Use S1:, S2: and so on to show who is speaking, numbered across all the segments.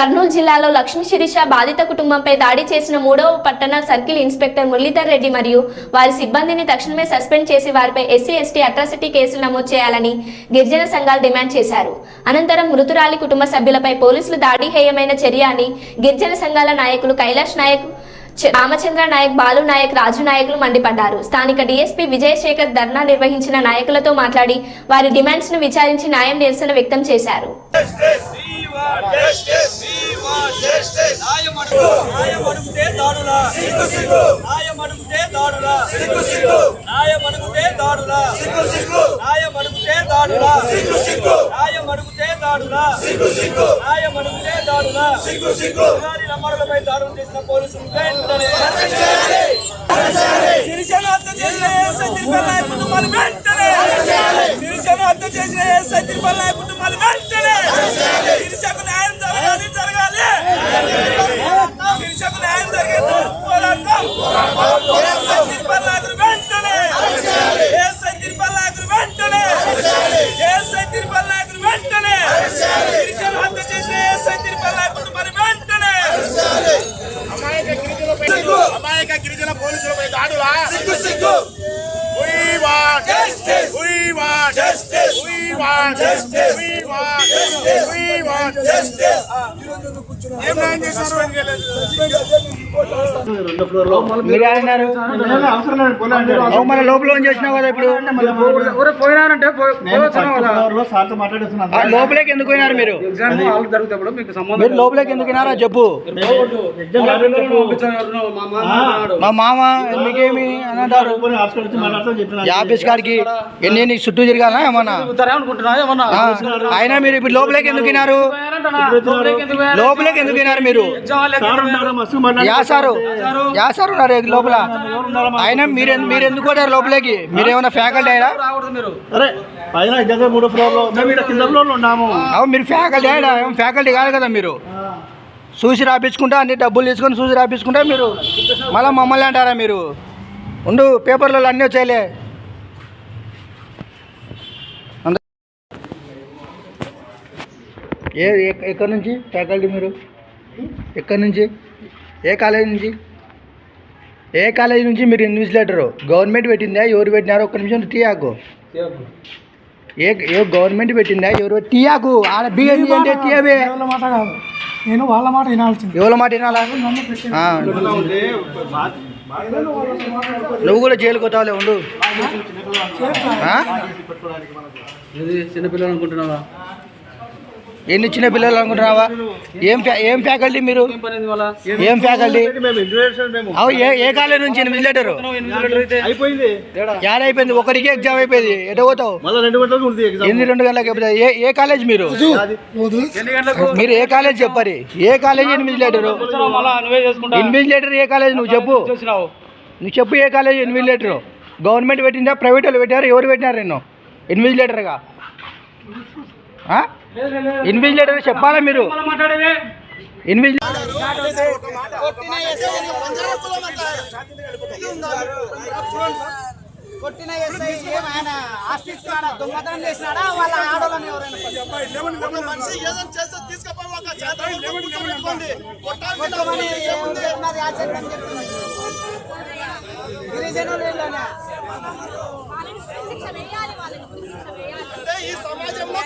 S1: కర్నూలు జిల్లాలో లక్ష్మీ శిరీష బాధిత కుటుంబంపై దాడి చేసిన మూడవ పట్టణ సర్కిల్ ఇన్స్పెక్టర్ మురళీధర్ రెడ్డి మరియు వారి సిబ్బందిని తక్షణమే సస్పెండ్ చేసి వారిపై ఎస్సీ ఎస్టీ అట్రాసిటీ కేసులు నమోదు చేయాలని గిరిజన సంఘాలు డిమాండ్ చేశారు. అనంతరం మృతురాలి కుటుంబ సభ్యులపై పోలీసులు దాడి హేయమైన చర్య అని గిరిజన సంఘాల నాయకులు కైలాష్ నాయక్ రామచంద్ర నాయక్ బాలు నాయక్ రాజు నాయకులు మండిపడ్డారు. స్థానిక డీఎస్పీ విజయశేఖర్ ధర్నా నిర్వహించిన నాయకులతో మాట్లాడి వారి డిమాండ్స్ను విచారించి న్యాయం నిరసన వ్యక్తం చేశారు.
S2: దాడులా. న్యాయమడుగుతే దాడులా? న్యాయమడుగుతే దాడులా? దాడులా న్యాయమడుగుతే దాడులా చేసిన పోలీసులు గిరిజన హత్య చేసిన ఏఎస్ఐ తిరుపతి కుటుంబాలు వెంటనే. గిరిజన హత్య చేసిన ఏఎస్ఐ తిరుపతి కుటుంబాలు వెంటనే. గిరిజకు న్యాయం జరగాలి జరగాలి. గిరిజన
S3: పోలీసులపై దాడులా
S2: సిగ్గు సిగ్గు
S3: We want
S2: Justice.
S3: We want
S2: Justice.
S3: We want
S2: Justice.
S3: We want
S2: Justice.
S3: We want
S2: Justice.
S4: మన లోపల చేసినావు కదా ఇప్పుడు? లోపలికి ఎందుకు పోయినారు మీరు? మీరు లోపలికి ఎందుకు పోయినారా? చెప్పు.
S5: మా మామ అన్నాడు.
S4: మా మామ మీకేమి అని అంటారు ఆఫీస్ కాడికి ఎన్ని చుట్టూ తిరగాలా ఏమన్నా?
S5: తిరుగుతారే అనుకుంటున్నా ఏమన్నా?
S4: ఆ, అయినా మీరు ఇప్పుడు లోపలికి ఎందుకు వినారు?
S5: లోపలికి ఎందుకు
S4: వినారు మీరు? Yeah sir. యా సారు ఉన్నారు లోపల. అయినా మీరు మీరు ఎందుకు పోయారు లోపలికి? మీరు ఏమైనా ఫ్యాకల్టీ అయినా?
S5: మీరు.
S4: ఫ్యాకల్టీ అయినా ఫ్యాకల్టీ కాదు కదా మీరు? చూసి రాపించుకుంటా అన్ని డబ్బులు తీసుకొని చూసి రాపించుకుంటా మీరు? మళ్ళీ మమ్మల్ని అంటారా మీరు? ఉండు పేపర్లలో అన్నీ వచ్చాయిలే. ఏ ఎక్- ఎక్కడి నుంచి? ఫ్యాకల్టీ మీరు? ఎక్కడి నుంచి? ఏ కాలేజీ నుంచి? ఏ కాలేజీ నుంచి మీరు న్యూస్ లెటరు? గవర్నమెంట్ పెట్టిందా? ఎవరు పెట్టినారో ఒక్క నిమిషం టీయాకు ఏ ఏ గవర్నమెంట్ పెట్టిందా? ఎవరు టీయాకు ఆడ అంటే
S6: మాట కాదు. నేను వాళ్ళ మాట వినాల్సింది.
S4: ఎవరి మాట వినాలా? నువ్వు కూడా జైలుకి పోతావులే ఉండు.
S5: చిన్నపిల్లలు అనుకుంటున్నావా?
S4: ఎన్ని చిన్న పిల్లలు అనుకుంటున్నావా? ఏం ఏం ఫ్యాకల్టీ మీరు?
S5: ఏం
S4: ఫ్యాకల్టీ? అవు ఏ ఏ కాలేజ్ నుంచి ఎనిమిది లెటరు?
S7: అయిపోయింది.
S4: యాడ్ అయిపోయింది? ఒకరికి ఎగ్జామ్ అయిపోయింది. ఎటు పోతావు?
S7: మళ్ళీ రెండు గంటలకు
S4: ఏ ఏ కాలేజ్ మీరు?
S5: ఎన్ని
S4: మీరు ఏ కాలేజ్ చెప్పరి ఏ కాలేజ్ ఎనిమిది లెటరు? ఎనిమిది లీటర్ ఏ కాలేజ్ నువ్వు చెప్పు. నువ్వు చెప్పు ఏ కాలేజ్ ఎనిమిది లీటరు. గవర్నమెంట్ పెట్టిందా? ప్రైవేట్ వాళ్ళు పెట్టారు? ఎవరు పెట్టినారు నేను ఎనిమిది లీటర్గా? ఆ? ఎనిమిది లీటర్ చెప్పాలా మీరు
S8: కొట్టిన ఎస్ఐ ఏమైనా ఆస్తి ఇస్తున్నాడా దొంగతనం చేసినాడా వాళ్ళ ఆడోళ్ళని ఎవరైనా కొట్టమని ఏముంది ఉన్నది ఆచరణ గిరిజనులు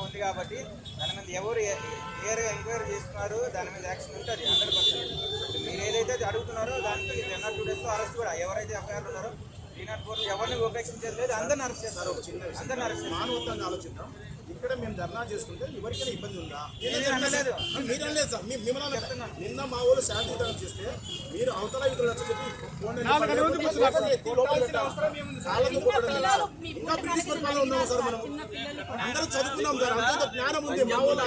S9: ఉంది కాబట్టి దాని మీద ఎవరు క్లియర్గా ఎంక్వైరీ చేస్తున్నారు దాని మీద యాక్షన్ ఉంటుంది హండ్రెడ్ పర్సెంట్ మీరు ఏదైతే అడుగుతున్నారో దానికి టెన్ ఆర్ టూ డేస్లో అరెస్ట్ కూడా ఎవరైతే ఎఫ్ఐఆర్ ఉన్నారో త్రీ నాట్ ఫోర్ ఎవరిని ఉపేక్షించలేదు అందరిని అరెస్ట్ చేస్తారు అందరిని అరెస్ట్ మానవత్వంగా ఆలోచిద్దాం
S3: ఇక్కడ మేము ధర్నా చేస్తుంటే ఎవరికైనా ఇబ్బంది ఉందా? మీరు అనలేదు సార్. మిమ్మల్ని. నిన్న మా ఊళ్ళు శాంతియుతంగా చేస్తే మీరు అవతల ఇతరులు వచ్చి చెప్పి సార్. ఇంకా బ్రిటిష్ పరిపాలన ఉన్నాము సార్ మనం? అందరూ చదువుకున్నాం సార్. అంత జ్ఞానం ఉంది. మా వాళ్ళు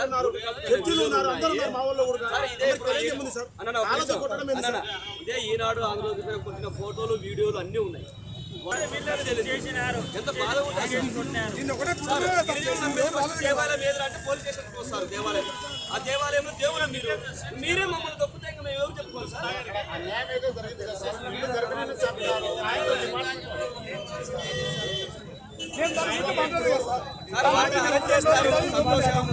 S3: ఉన్నారు. జడ్జిలు ఉన్నారు. అందరూ ఉన్నారు. మా వాళ్ళు కూడా సార్? కాళ్ళతో కొట్టడం
S2: ఇదే ఈనాడు ఆంధ్రజ్యోతి కొట్టిన ఫోటోలు వీడియోలు అన్నీ ఉన్నాయి. ఎంత బాధ దేవాలయం ఏదైనా అంటే పోలీస్ స్టేషన్కి వస్తారు దేవాలయం ఆ దేవాలయంలో దేవుడు మీరు మీరే మమ్మల్ని తప్పితే ఇంకా మేము ఎవరు చెప్పుకోవాలి సార్ సంతోషం.